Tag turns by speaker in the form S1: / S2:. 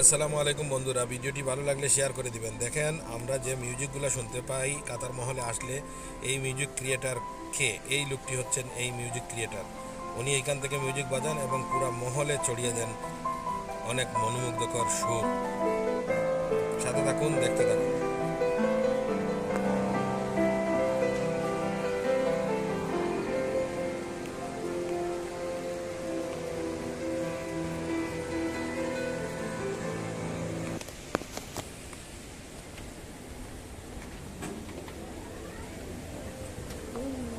S1: আসসালামু আলাইকুম বন্ধুরা, ভিডিওটি ভালো লাগলে শেয়ার করে দিবেন। দেখেন, আমরা যে মিউজিকগুলো শুনতে পাই, কাতার মহলে আসলে এই মিউজিক ক্রিয়েটার কে? এই লোকটি হচ্ছেন এই মিউজিক ক্রিয়েটার উনি এইখান থেকে মিউজিক বাজান এবং পুরো মহলে ছড়িয়ে দেন অনেক মনোমুগ্ধকর সুর। সাথে থাকুন, দেখতে থাকুন। Mm.